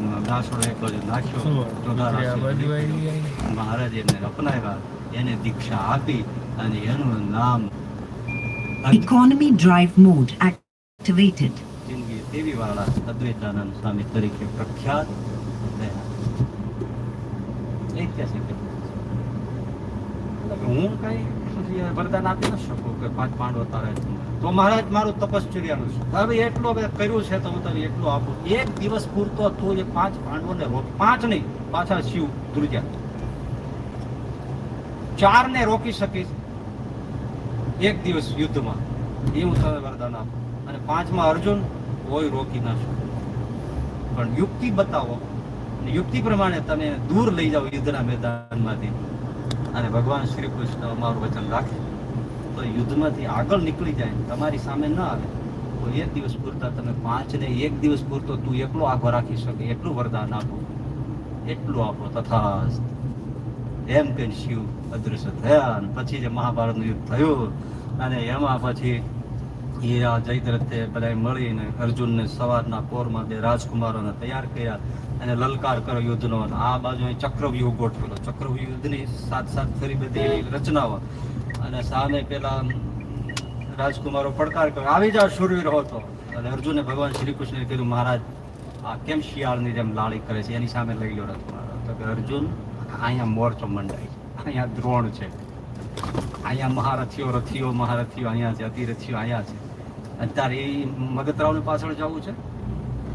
દાસોડો એક મહારાજ એમને અપનાવ્યા એને દીક્ષા આપી અને એનું નામ ઇકોનોમી ડ્રાઈવ મોડ એક્ટિવેટેડ જિંદગી દેવી વાળા અદ્વૈતાનંદ સ્વામી તરીકે પ્રખ્યાત થયા. ઐતિહાસિક હું કઈ પછી વરદાન આપી ન શકો કે પાંચ પાંડવો તારે તો મહારાજ, મારું તપશ્ચર્યાનું છે. હવે એટલો મેં કર્યું છે તો હું તને એટલું આપું. એક દિવસ પૂરતો તું એ પાંચ પાંડવોને રોક પાંચ નહીં, પાછા શિવ દુર્જા ચાર ને રોકી શકીશ. એક દિવસ યુદ્ધમાં. એ હું તને વરદાન આપું. અને પાંચમાં અર્જુન કોઈ રોકી ના શકું. પણ યુક્તિ બતાવો. યુક્તિ પ્રમાણે તમે દૂર લઈ જાઓ યુદ્ધના મેદાનમાંથી. અને ભગવાન શ્રી કૃષ્ણ અમારું વચન રાખે. તો યુદ્ધમાંથી આગળ નીકળી જાય, તમારી સામે ન આવે, તો એક દિવસ પૂરતા તમે પાંચ ને એક દિવસ પૂરતો તું એકલો આગળ રાખી શકે, એટલું વરદાન આપો. એટલું આપો તથા એમ કહીને શિવ અદૃશ્ય થયા અને પછી જે મહાભારતનું યુદ્ધ થયું, અને એમાં પછી એ આ જયદ્રથે બધા મળીને અર્જુનને સવારના પોરમાં બે રાજકુમારોને તૈયાર કર્યા અને લલકાર કર્યો યુદ્ધનો. આ બાજુ ચક્રવ્યૂહ ગોઠવેલો. ચક્રવ્યૂહ યુદ્ધની સાત સાત ફરી બધી રચનાઓ. અને સામે પેલા રાજકુમારો પડકાર કર્યો. આવી જાઓ, શૂરવીર હો તો. અને અર્જુને ભગવાન શ્રી કૃષ્ણે કીધું મહારાજ, આ કેમ શિયાળની જેમ લાળી કરે છે? એની સામે લઈ લો રથ તો કે, અર્જુન, અહીંયા મોરચો મંડાય અહીંયા દ્રોણ છે. અહીંયા મહારથીઓ, રથીઓ, મહારથીઓ અહીંયા છે, અતિરથીઓ અહીંયા છે. અત્યારે એ મગતરાવની પાછળ જવું છે?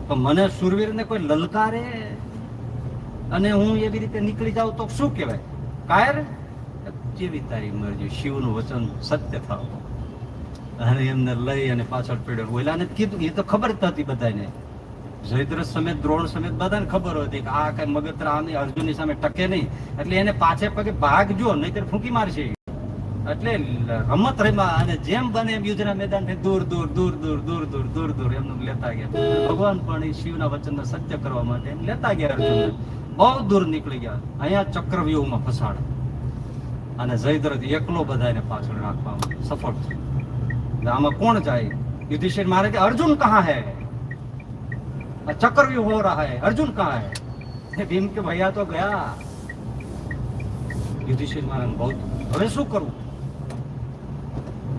તો મને સુરવીરને કોઈ લલકારે? અને હું એવી રીતે નીકળી જાઉં તો શું કહેવાય? કાયર? જેવી તારી મરજી, શિવનું વચન સત્ય થાવ. અને એમને લઈ અને પાછળ પીડ્યો. ઓલાને કીધું, એ તો ખબર જ હતી બધાને. જયદ્ર સમેત, દ્રોણ સમેત બધાને ખબર હતી કે આ કઈ મગતરા આની અર્જુનની સામે ટકે નહીં. એટલે એને પાછે પગે ભાગજો નહીતર ફૂંકી મારશે એટલે રમત રમ્યા અને જેમ બને એમ યુદ્ધના મેદાનથી દૂર દૂર દૂર દૂર દૂર દૂર દૂર દૂર એમનું લેતા ગયા ભગવાન પણ એ શિવના વચનને સત્ય કરવા માટે એમ લેતા ગયા અર્જુનને બહુ દૂર નીકળી ગયા અહીંયા ચક્રવ્યૂહમાં ફસાડ અને જયદ્રથ એકલો બધાને પાછળ રાખવામાં સફળ છે એટલે આમાં કોણ જાય યુધિષ્ઠિર મારે કે અર્જુન કહા હૈ चक्रव्यूह हो रहा है अर्जुन कहाँ है भीम के भैया तो गया યુધિષ્ઠિર મહારાજ બહુ હવે શું કરવું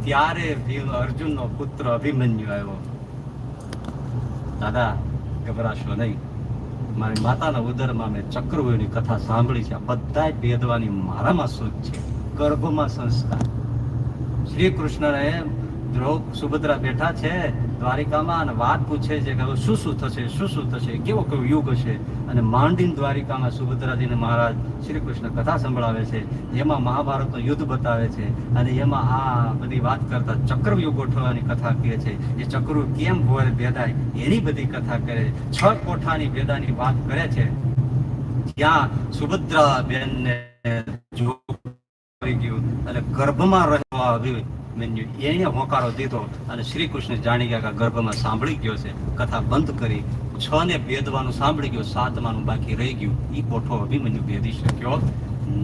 ત્યારે ભીમ અર્જુનનો પુત્ર અભિમન્યુ આવ્યો. દાદા, ગભરાશો નહીં. મારી માતાના ઉદરમાં મેં ચક્રવ્યુહની કથા સાંભળી છે. બધા ભેદવાની મારામાં શુદ્ધ છે. ગર્ભમાં સંસ્કાર. શ્રી કૃષ્ણને દ્રૌ સુભદ્રા બેઠા છે. દ્વારિકામાં અને વાત પૂછે છે કે શું શું થશે, શું શું થશે, કેવો કેવો યુગ હશે અને માંડીન દ્વારિકામાં સુભદ્રાજીને મહારાજ શ્રી કૃષ્ણ કથા સંભળાવે છે એમાં મહાભારતનું યુદ્ધ બતાવે છે, અને એમાં આ બધી વાત કરતા ચક્રવ્યુહ ગોઠવવાની કથા કહે છે એ ચક્રવ્યુહ કેમ ભેદાય એની બધી કથા કરે છે. છ કોઠાની ભેદાની વાત કરે છે જ્યાં સુભદ્રા બેનને જો આવી ગયું અને ગર્ભમાં રહેવા આવ્યું એને હોકારો દીધો અને શ્રી કૃષ્ણ જાણી ગયા ગર્ભમાં સાંભળી ગયો છે. કથા બંધ કરી છ ને ભેદવાનું સાંભળી ગયો. સાતમાનું બાકી રહી ગયું. એ કોઠો અભિમન્યુ ભેદી શક્યો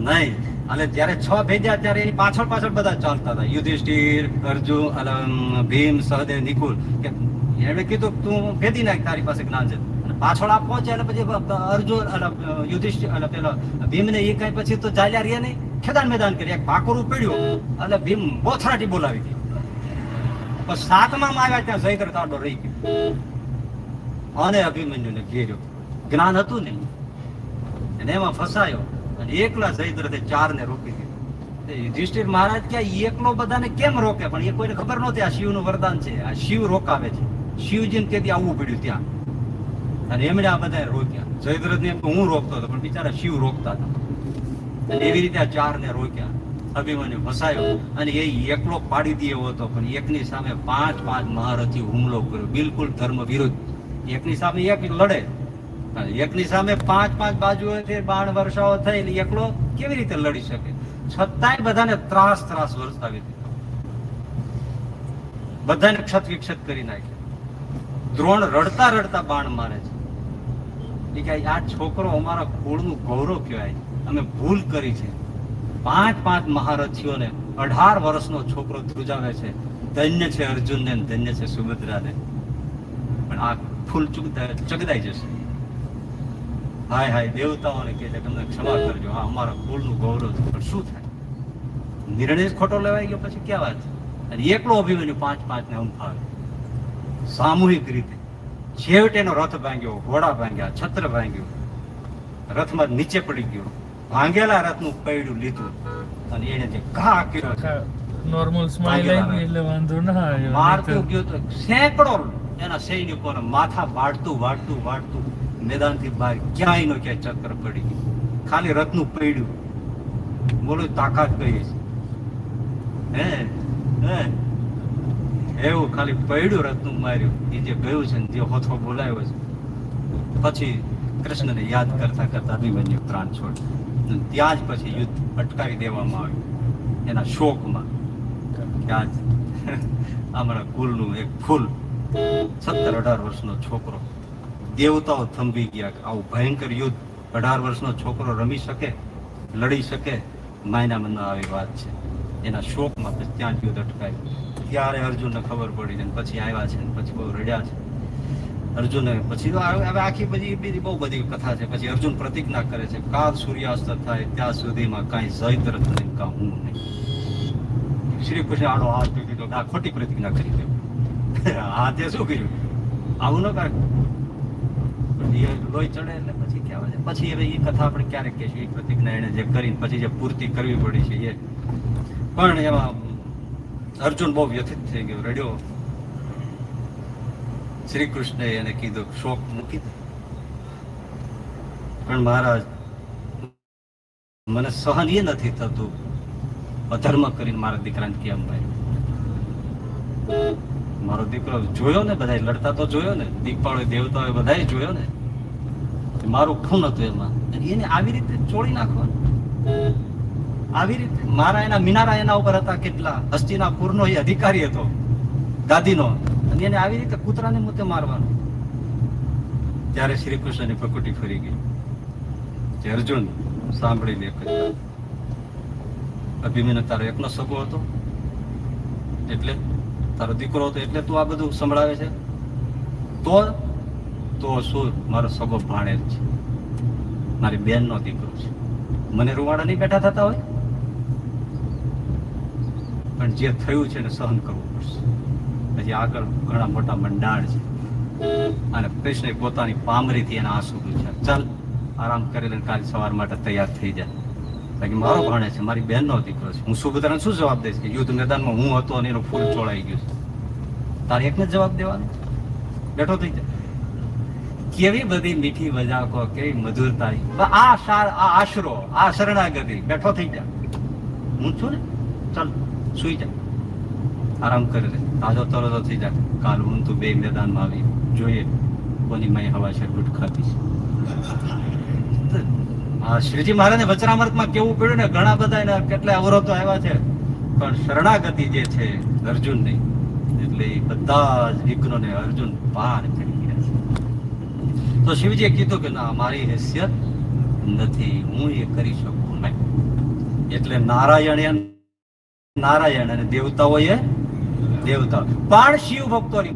નહીં. અને જ્યારે છ ભેદ્યા ત્યારે એની પાછળ પાછળ બધા ચાલતા હતા. યુધિષ્ઠિર, અર્જુન અને ભીમ, સહદેવ, નિકુલ કે એમણે કીધું તું ભેદી નાખ, તારી પાસે જ્ઞાન છે. અને પાછળ આ પહોંચે એટલે પછી અર્જુન અને યુધિષ્ઠિર અને પેલા ભીમને એ કઈ પછી તો ચાલ્યા રહ્યા નહીં? ખેદાન મેદાન કરી, એક ભાકોરું પીડ્યું એટલે ભીમ બોથરાટી બોલાવી ગઈ. પણ સાતમામાં આવ્યા ત્યાં જયદ્રથ આડો રહી ગયો. અને અભિમન્યુને ઘેર્યો. જ્ઞાન હતું ને અને એમાં ફસાયો અને એકલા જયદ્રથે ચાર ને રોકી દીધો. યુધિષ્ઠિર મહારાજ કે એકલો બધાને કેમ રોકે? પણ એ કોઈને ખબર નહોતી આ શિવનું વરદાન છે. આ શિવ રોકાવે છે. શિવજીને તેથી આવવું પડ્યું ત્યાં. અને એમણે આ બધા રોક્યા. જયદ્રથને એમ તો હું રોકતો હતો, પણ બિચારા શિવ રોકતા હતા. અને એવી રીતે આ ચારને રોક્યા, અભિમન્યુ ફસાયો અને એ એકલો પાડી દે હતો, પણ એકની સામે પાંચ પાંચ મહારથી હુમલો કર્યો. બિલકુલ ધર્મ વિરુદ્ધ. એકની સામે એક લડે. એકની સામે પાંચ પાંચ બાજુએથી બાણ વર્ષાઓ થઈ એકલો કેવી રીતે લડી શકે? છતાંય બધાને ત્રાસ ત્રાસ વરસાવી દીધો. બધાને ક્ષત વિક્ષત કરી નાખ્યા. દ્રોણ રડતા રડતા બાણ મારે છે. એ કહે આ છોકરો અમારા કુળનું ગૌરવ કહેવાય. અમે ભૂલ કરી છે. પાંચ પાંચ મહારથીઓને અઢાર વર્ષનો છોકરો ધ્રુજાવે છે. ધન્ય છે અર્જુનને ધન્ય છે સુભદ્રાને. પણ આ ફૂલ ચુગદા ચગદાઈ જશે. હાય હાય, દેવતાઓને કહે છે કે અમને ક્ષમા કરજો. હા, અમારા કુળનું ગૌરવ છે. પણ શું થાય? નિર્ણય ખોટો લેવાઈ ગયો, પછી ક્યાં વાત અને એકલો અભિમન્યુ પાંચ પાંચ ને અંફાવે સામૂહિક રીતે. છેવટે એનો રથ ભાંગ્યો ઘોડા ભાંગ્યા છત્ર ભાંગ્યું. રથમાં નીચે પડી ગયો. ભાંગેલા રથનું પૈડું લીધું. અને એને જે ઘા કર્યો નોર્મલ સ્માઈલ આવી એટલે વાંધો ના આવ્યો મારતું ગયો તો સેંકડો એના સૈનિકોને માથા વાળતું વાળતું વાળતું મેદાનથી બહાર ક્યાંય નો ક્યાંય ચક્કર પડી ગયું ખાલી રથનું પૈડું. બોલો તાકાત કહીએ હે? હે? એવું ખાલી પૈડું રથનું માર્યું. એ જે ગયું છે ને, જે હોથો બોલાયો છે. પછી કૃષ્ણને યાદ કરતા કરતા અભિમન્યુ પ્રાણ છોડ. ત્યાં જ પછી યુદ્ધ અટકાવી દેવામાં આવ્યું. એના શોકમાં. ત્યાં જ હમણાં કુલનું એક ફૂલ, સત્તર અઢાર વર્ષનો છોકરો. દેવતાઓ થંભી ગયા આવું ભયંકર યુદ્ધ અઢાર વર્ષનો છોકરો રમી શકે, લડી શકે માયનામાં મનમાં આવી વાત છે. એના શોકમાં ત્યાં જ યુદ્ધ અટકાયું. ત્યારે અર્જુનને ખબર પડી છે પછી આવ્યા છે પછી બહુ રડ્યા છે. અર્જુને પછી તો હવે આખી બધી બીજી બહુ બધી કથા છે. પછી અર્જુન પ્રતિજ્ઞા કરે છે કાલ સૂર્યાસ્ત થાય ત્યાં સુધીમાં કાંઈ જય તરત નહીં કાં હું નહીં. શ્રી કૃષ્ણ આડો હાથ મૂકી દીધો આ ખોટી પ્રતિજ્ઞા કરી દે હાથે શું કર્યું? આવું ન પણ લોહી ચડે એટલે પછી કહેવાય છે. પછી હવે એ કથા આપણે ક્યારેક કહેશું. એ પ્રતિજ્ઞા એને જે કરીને પછી જે પૂર્તિ કરવી પડી છે એ. પણ એમાં અર્જુન બહુ વ્યથિત થઈ ગયો. રડ્યો શ્રી કૃષ્ણએ એને કીધું, શોક મૂકી દે. પણ મહારાજ, મને સહન એ નથી થતું અધર્મ કરીને મારા દીકરાને કેમ ભાઈ મારો દીકરો જોયો ને બધા લડતા તો જોયો ને, દીપાળો દેવતાઓ બધા જોયો ને મારું ખૂન હતું એમાં. એને આવી રીતે ચોળી નાખવાનું. આવી રીતે મારા એના મિનારા એના ઉપર હતા કેટલા? હસ્તિનાપુરનો એ અધિકારી હતો, ગાદીનો. અને એને આવી રીતે કૂતરાને મુતે મારવાનો. ત્યારે શ્રી કૃષ્ણની પ્રકૃતિ ફરી ગઈ. જે અર્જુન સાંભળી લે કથા અભિમન્યુ તારો એકનો સગો હતો. એટલે તારો દીકરો હતો, એટલે તું આ બધું સંભળાવે છે? તો તો શું મારો સગો ભાણેજ છે? મારી બેનનો દીકરો છે. મને રૂવાડા નહીં બેઠા થતા હોય? પણ જે થયું છે એને સહન કરવું પડશે. પછી આગળ ઘણા મોટા મંડાણ છે. અને કૃષ્ણે પોતાની પામરીથી એના આંસુ પૂછ્યા, ચાલ, આરામ કરી લઈને સવાર માટે તૈયાર થઈ જાય બાકી મારો ભાણે છે, મારી બહેનનો દીકરો છે. હું સુભદ્રાને શું જવાબ દઈશ? કે, યુદ્ધ મેદાનમાં હું હતો અને એનું ફૂલ ચોળાઈ ગયું છે. તારે એકને જ જવાબ દેવાનો? બેઠો થઈ જાય કેવી બધી મીઠી મજાકો, કેવી મધુરતા આ સાર આ આશરો, આ શરણાગતિ, બેઠો થઈ જા. હું છું ને? ચાલ. સુઈ જાય આરામ કરે છે તાજો તરતો થઈ જાય કાલ હું તો બે મેદાનમાં આવી. જોઈએ. કોની માય હવા છે ગુટ ખાતી છે. હા શ્રીજી મહારાજને વચરામૃતમાં કેવું પડ્યું ને? ઘણા બધા એના કેટલા અવરોધો આવ્યા છે. પણ શરણાગતિ જે છે, અર્જુનની, એટલે એ બધા જ વિઘ્નોને અર્જુન પાર કરી ગયા છે. તો શિવજીએ કીધું કે, ના, મારી હેસિયત નથી. હું એ કરી શકું નહીં. એટલે નારાયણ નારાયણ અને દેવતાઓએ દેવતા. પણ શિવ ભક્તોની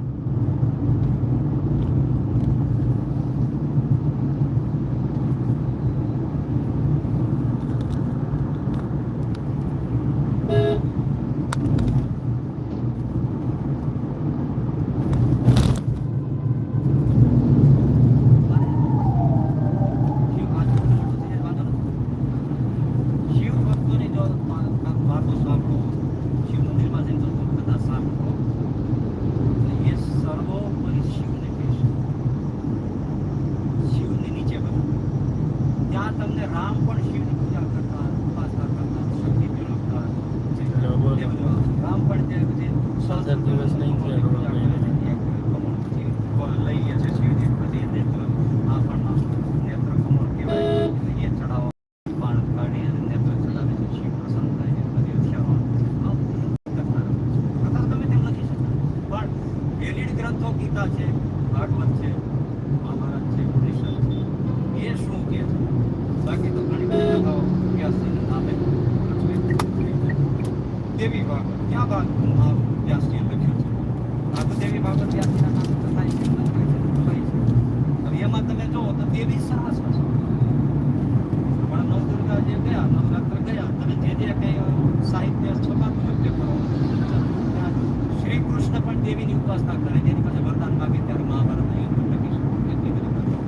હસ્તાક્ષરે તેની પાસે વરદાન માગે ત્યારે મહાભારત યુદ્ધ લખીશું એટલી બધી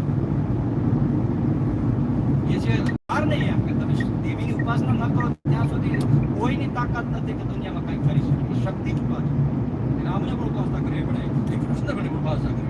એ છે હાર નહીં એમ તમે દેવીની ઉપાસના ન કરો ત્યાં સુધી કોઈની તાકાત નથી કે દુનિયામાં કઈ કરી શકે શક્તિ જ ઉપાસના રામને પણ ઉપાસના કરવી પડે. કૃષ્ણ પણ ઉપાસના કરવી.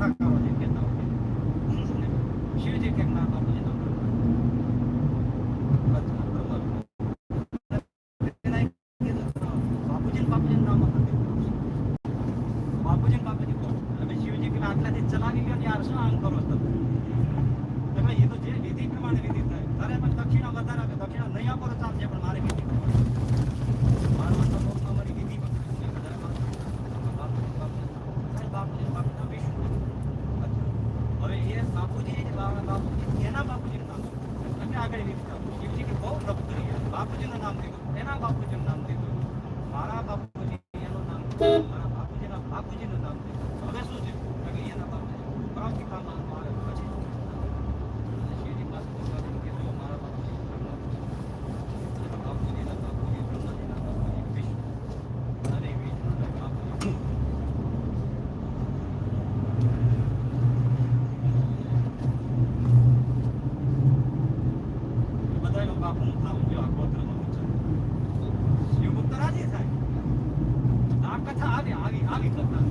朝から受験なので、終受験が આગળ વિપુજી બહુ પ્રભુ બાપુજીનું નામ દીધું એના બાપુજીનું નામ દીધું મારા બાપુ pangit lang na.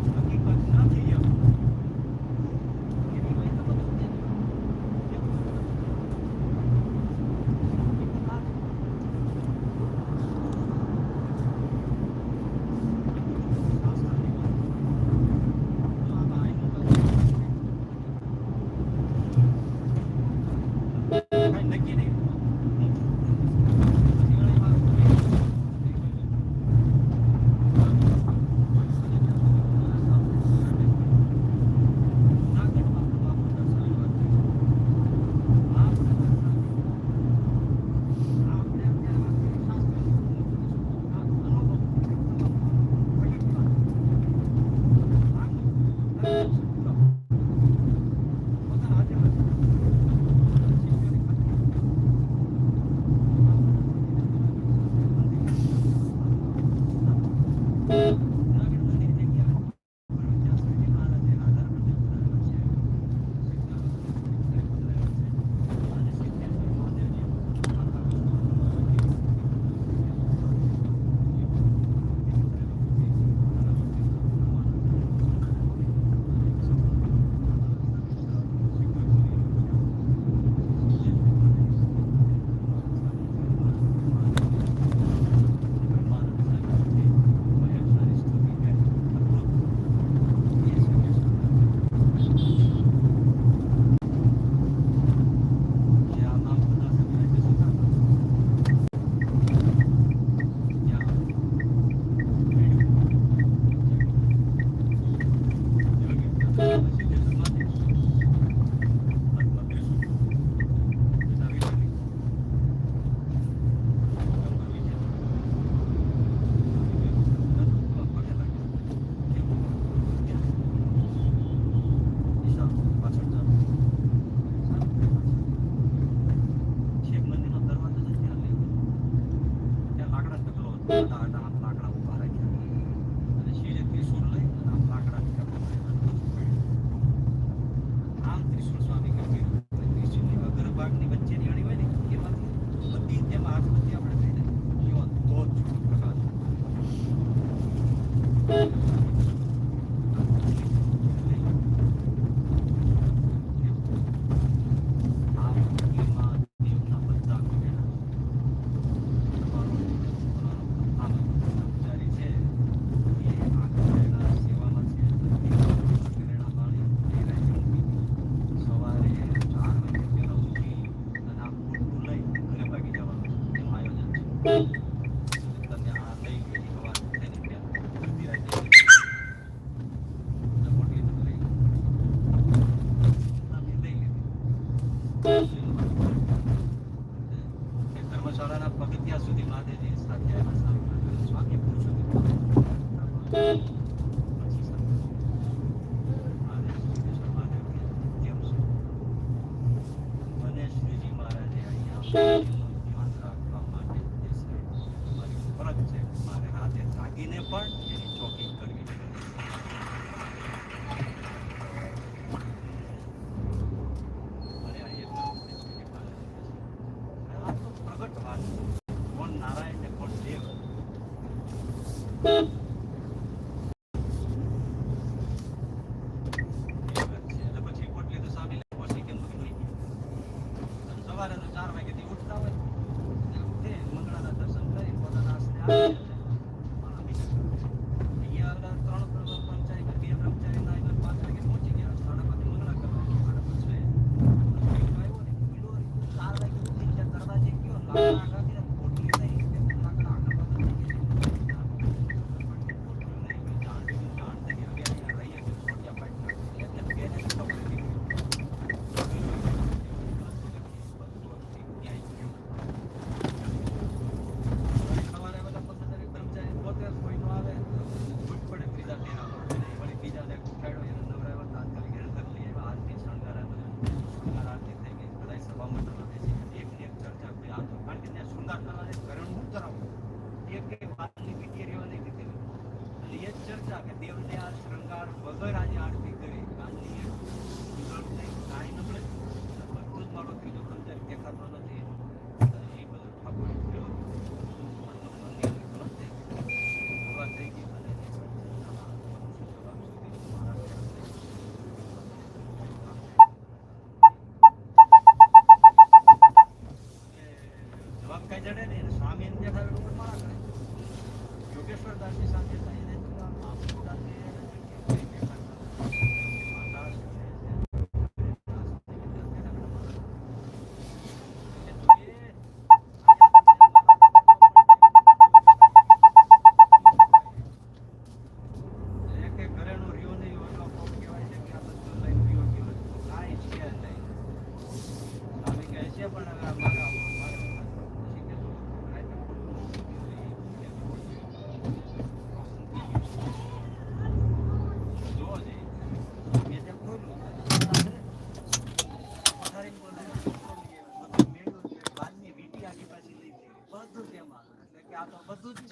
એ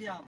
બધું મેળ્યું